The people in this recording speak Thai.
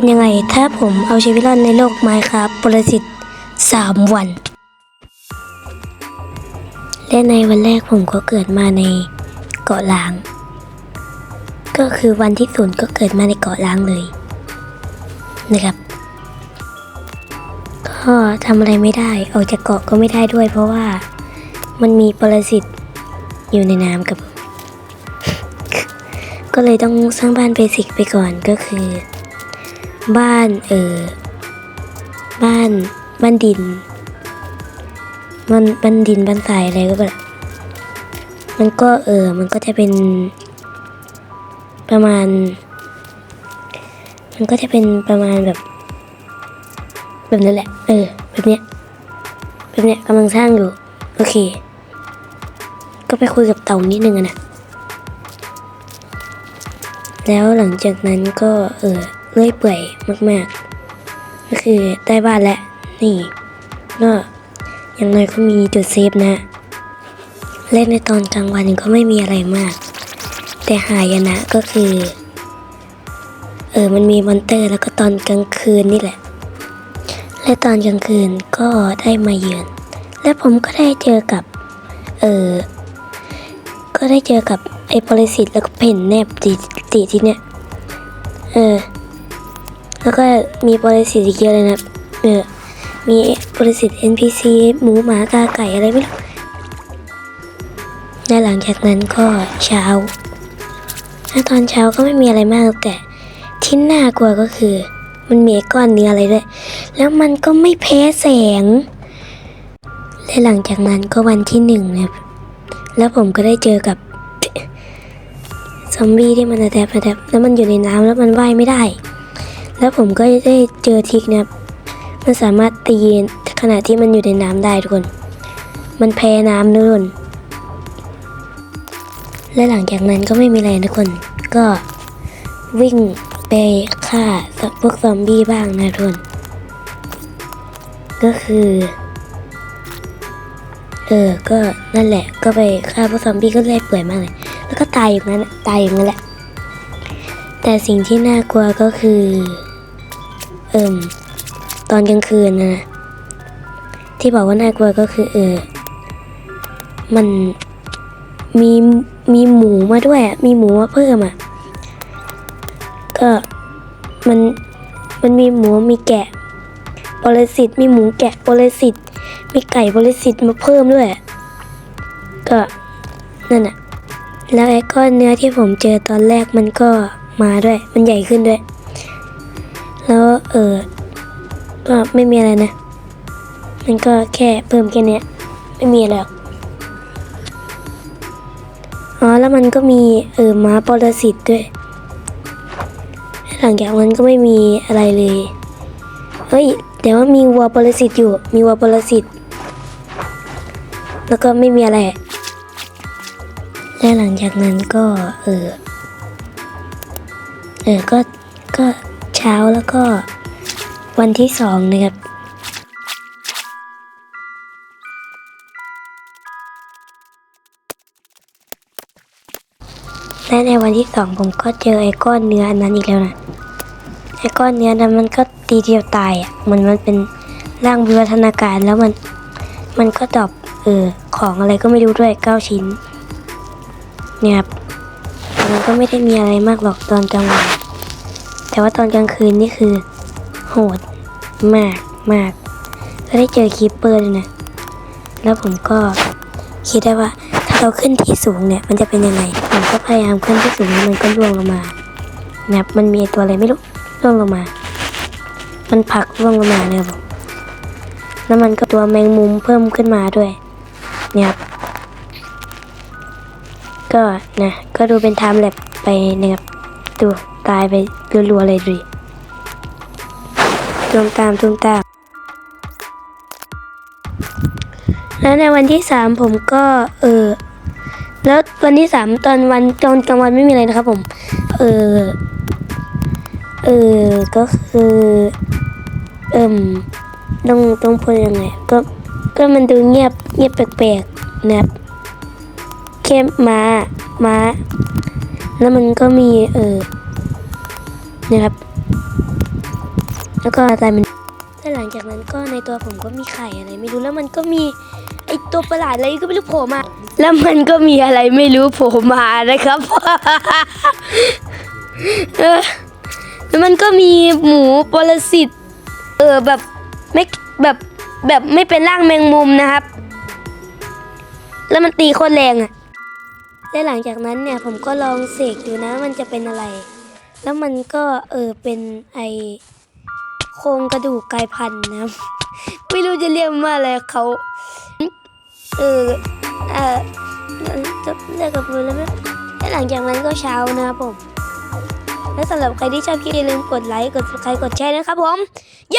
เป็นยังไง ถ้าผมเอาชีวิตรอดในโลกไมค์ครับปรสิตสามวัน และในวันแรกผมก็เกิดมาในเกาะล้าง ก็คือวันที่ศูนย์ก็เกิดมาในเกาะล้างเลยนะครับ ก็ทำอะไรไม่ได้ออกจากเกาะก็ไม่ได้ด้วย เพราะว่ามันมีปรสิตอยู่ในน้ำกับ ก็เลยต้องสร้างบ้านเบสิกไปก่อนก็คือ บ้านเออบ้านบ้านดินบ้านบ้านดินบ้านทรายอะไรก็แบบมันก็เออ มันก็จะเป็น ประมาณ มันก็จะเป็นประมาณแบบ แบบนั้นแหละ เออ แบบเนี้ยแบบเนี้ยกำลังสร้างอยู่ โอเค ก็ไปคุยกับเต่านิดนึงอะนะแล้วหลังจากนั้นก็เออ เลื่อยเปื่อยมาก ๆ ก็คือได้บ้านแล้วนี่ก็อย่างน้อยก็มีจุดเซฟนะ เล่นในตอนกลางวันก็ไม่มีอะไรมาก แต่หายนะก็คือ เออมันมีมอนเตอร์แล้วก็ตอนกลางคืนนี่แหละ และตอนกลางคืนก็ได้มาเยือน และผมก็ได้เจอกับ เออก็ได้เจอกับไอ้ปรสิตแล้วก็เพ่นแนบตีตีที่เนี้ยเออ แล้วก็มีปรสิตอีกเยอะเลยนะเออมีปรสิต NPC หมูหมากาไก่อะไรไม่รู้และหลังจากนั้นก็เช้าและตอนเช้าก็ไม่มีอะไรมากแต่ที่น่ากลัวก็คือ มันมีก้อนเนื้ออะไรด้วย แล้วมันก็ไม่แพ้แสง และหลังจากนั้นก็วันที่หนึ่งนะแล้วผมก็ได้เจอกับซอมบี้ที่มันแทบแทบแล้วมันอยู่ในน้ำแล้วมันว่ายไม่ได้ แล้วผมก็ได้เจอทิกนะครับมันสามารถตีขณะที่มันอยู่ในน้ำได้ทุกคน มันแพ้น้ำทุกคนและหลังจากนั้นก็ไม่มีอะไรนะทุกคน ก็วิ่งไปฆ่าพวกซอมบี้บ้างนะทุกคน ก็คือ เออ ก็นั่นแหละ ก็ไปฆ่าพวกซอมบี้ก็เลยเปื่อยมากเลย แล้วก็ตายอยู่นั้นตายอยู่นั้นแหละ แต่สิ่งที่น่ากลัวก็คือ เอิ่มตอนกลางคืนนะ ที่บอกว่าน่ากลัวก็คือ เออ มันมีมีหมูมาด้วยอะมีหมูมาเพิ่มอะ ก็มันมันมีหมูมีแกะปรสิตมีหมูแกะปรสิตมีไก่ปรสิตมาเพิ่มด้วย ก็นั่นอะแล้วไอ้ก้อนเนื้อที่ผมเจอตอนแรกมันก็มาด้วย มันใหญ่ขึ้นด้วย แล้วเออก็ไม่มีอะไรนะมันก็แค่เพิ่มแค่นี้ไม่มีอะไรอกอ๋อแล้วมันก็มีเออม้าปรสิตด้วย หลังจากนั้นก็ไม่มีอะไรเลยเฮ้ยแต่ว่ามีวัวปรสิตอยู่ มีวัวปรสิตแล้วก็ไม่มีอะไร และหลังจากนั้นก็เออเออก็ก็ เช้าแล้วก็วันที่สองนะครับและในวันที่สองผมก็เจอไอ้ก้อนเนื้ออันนั้นอีกแล้วนะไอ้ก้อนเนื้อนั้นมันก็ตีเดียวตายอะมันมันเป็นร่างวิวัฒนาการแล้วมันมันก็ดอปเออของอะไรก็ไม่รู้ด้วยเก้าชิ้นเนี่ยครับมันก็ไม่ได้มีอะไรมากหรอกตอนกลางวัน แต่ว่าตอนกลางคืนนี่คือ โหดมากมากก็ได้เจอคีปเปอร์เลยนะ แล้วผมก็คิดได้ว่า ถ้าเราขึ้นที่สูงเนี่ย มันจะเป็นยังไง ผมก็พยายามขึ้นที่สูงแล้วมันก็ร่วงลงมานะมันมีตัวอะไรไม่รู้ร่วงลงมา มันผักร่วงลงมาเนี่ยผมแล้วมันก็ตัวแมงมุมเพิ่มขึ้นมาด้วยเนี่ยครับก็นะก็ดูเป็นไทม์แลปไปนะครับดู ตายไปรัวๆเลยดูดิตูมตามตูมตาม แล้วในวันที่สามผมก็เออแล้ววันที่สามตอนวันตอนกลางวันไม่มีอะไรนะครับ ผม เออเออก็คือเอิ่มต้องต้องพูดยังไงก็ก็มันดูเงียบเงียบแปลกๆนะครับแค่ม้าม้า แล้วมันก็มีเออ นะครับ แล้วก็ตายมันแล้วหลังจากนั้นก็ในตัวผมก็มีไข่อะไร ไม่รู้แล้วมันก็มีไอตัวประหลาดอะไรก็ไม่รู้โผล่มา แล้วมันก็มีอะไรไม่รู้โผล่มานะครับแล้วมันก็มีหมูปรสิตเออแบบไม่แบบแบบไม่เป็นร่างแมงมุมนะครับ แล้วมันตีโคตรแรงอะและหลังจากนั้นเนี่ยผมก็ลองเสกดูนะมันจะเป็นอะไร แล้วมันก็เออเป็นไอโครงกระดูกกายพันธุ์นะ ไม่รู้จะเรียกว่าอะไรเขาเออเออจะเรียกกับมือแล้วไหมและหลังจากนั้นก็เช้านะครับผม และสำหรับใครที่ชอบคลิปอย่าลืมกดไลค์ กด subscribe กดแชร์นะครับผมย